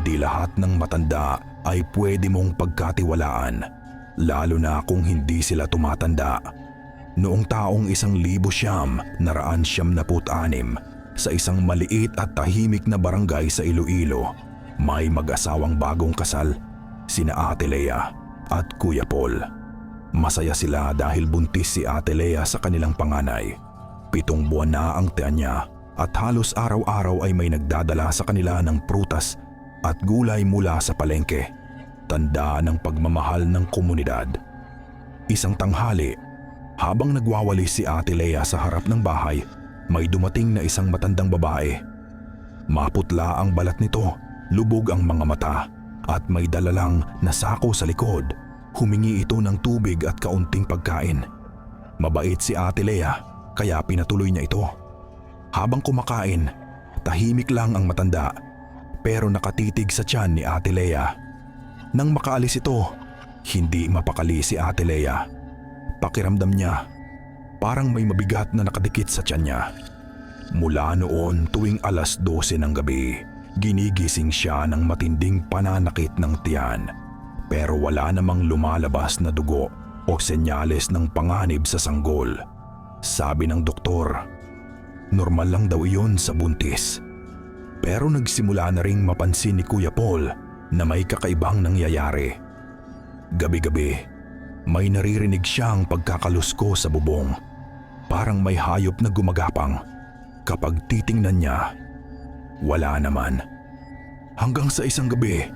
hindi lahat ng matanda ay pwede mong pagkatiwalaan, lalo na kung hindi sila tumatanda. Noong taong isang libo siyam, naraan siyam na anim, sa isang maliit at tahimik na barangay sa Iloilo, may mag-asawang bagong kasal, sina Ate Lea at Kuya Paul. Masaya sila dahil buntis si Ate Lea sa kanilang panganay. Pitong buwan na ang tiyan niya at halos araw-araw ay may nagdadala sa kanila ng prutas at gulay mula sa palengke. Tanda ng pagmamahal ng komunidad. Isang tanghali, habang nagwawalis si Ate Lea sa harap ng bahay, may dumating na isang matandang babae. Maputla ang balat nito, lubog ang mga mata, at may dalalang na sako sa likod. Humingi ito ng tubig at kaunting pagkain. Mabait si Ate Lea, kaya pinatuloy niya ito. Habang kumakain, tahimik lang ang matanda, pero nakatitig sa tiyan ni Ate Lea. Nang makaalis ito, hindi mapakali si Ate Lea. Pakiramdam niya, parang may mabigat na nakadikit sa tiyan niya. Mula noon tuwing alas 12 ng gabi, ginigising siya ng matinding pananakit ng tiyan. Pero wala namang lumalabas na dugo o senyales ng panganib sa sanggol. Sabi ng doktor, normal lang daw iyon sa buntis. Pero nagsimula na ring mapansin ni Kuya Paul na may kakaibang nangyayari. Gabi-gabi, may naririnig siyang pagkakalusko sa bubong. Parang may hayop na gumagapang. Kapag titingnan niya, wala naman. Hanggang sa isang gabi,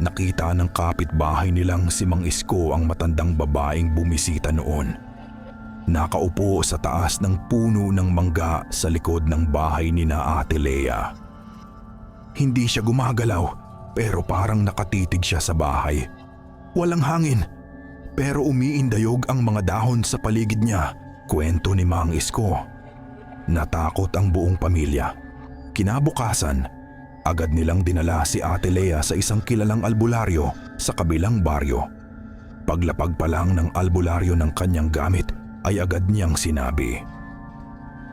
nakita ng kapitbahay nilang si Mang Isko ang matandang babaeng bumisita noon. Nakaupo sa taas ng puno ng mangga sa likod ng bahay ni na Ate Lea. Hindi siya gumagalaw pero parang nakatitig siya sa bahay. Walang hangin pero umiindayog ang mga dahon sa paligid niya, kwento ni Mang Isko. Natakot ang buong pamilya. Kinabukasan, agad nilang dinala si Ate Lea sa isang kilalang albularyo sa kabilang baryo. Paglapag pa lang ng albularyo ng kanyang gamit ay agad niyang sinabi,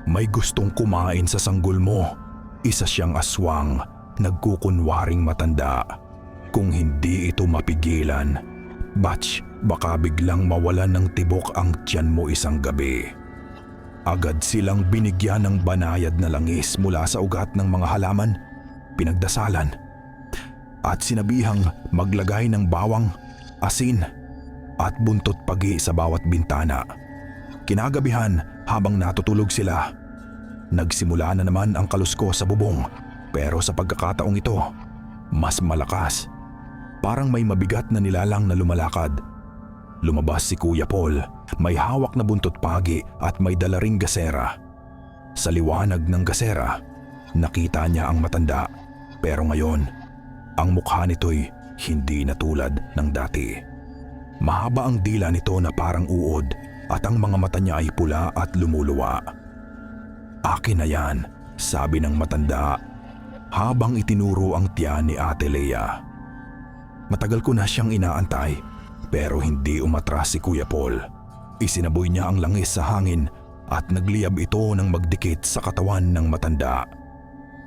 May gustong kumain sa sanggol mo. Isa siyang aswang, nagkukunwaring matanda. Kung hindi ito mapigilan, batch baka biglang mawalan ng tibok ang tiyan mo isang gabi. Agad silang binigyan ng banayad na langis mula sa ugat ng mga halaman, pinagdasalan, at sinabihang maglagay ng bawang, asin, at buntot pagi sa bawat bintana. Kinagabihan habang natutulog sila, nagsimula na naman ang kalusko sa bubong pero sa pagkakataong ito, mas malakas. Parang may mabigat na nilalang na lumalakad. Lumabas si Kuya Paul, may hawak na buntot pagi at may dala ring gasera. Sa liwanag ng gasera, nakita niya ang matanda. Pero ngayon, ang mukha nito'y hindi na tulad ng dati. Mahaba ang dila nito na parang uod at ang mga mata niya ay pula at lumuluwa. Akin na yan, sabi ng matanda habang itinuro ang tiyan ni Ate Lea. Matagal ko na siyang inaantay pero hindi umatras si Kuya Paul. Isinaboy niya ang langis sa hangin at nagliyab ito ng magdikit sa katawan ng matanda.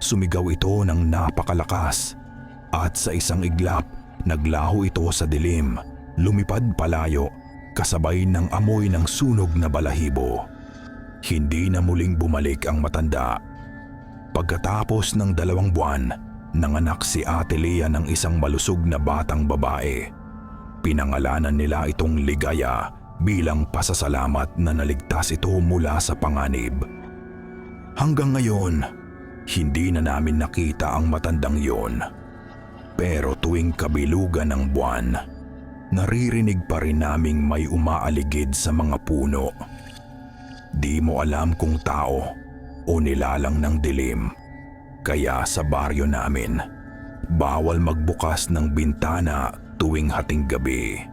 Sumigaw ito ng napakalakas at sa isang iglap naglaho ito sa dilim, lumipad palayo kasabay ng amoy ng sunog na balahibo. Hindi na muling bumalik ang matanda. Pagkatapos ng dalawang buwan, nanganak si Ate Lea ng isang malusog na batang babae. Pinangalanan nila itong Ligaya bilang pasasalamat na naligtas ito mula sa panganib. Hanggang ngayon, hindi na namin nakita ang matandang yon. Pero tuwing kabilugan ng buwan, naririnig pa rin naming may umaaligid sa mga puno. Di mo alam kung tao o nilalang ng dilim. Kaya sa baryo namin, bawal magbukas ng bintana tuwing hating gabi.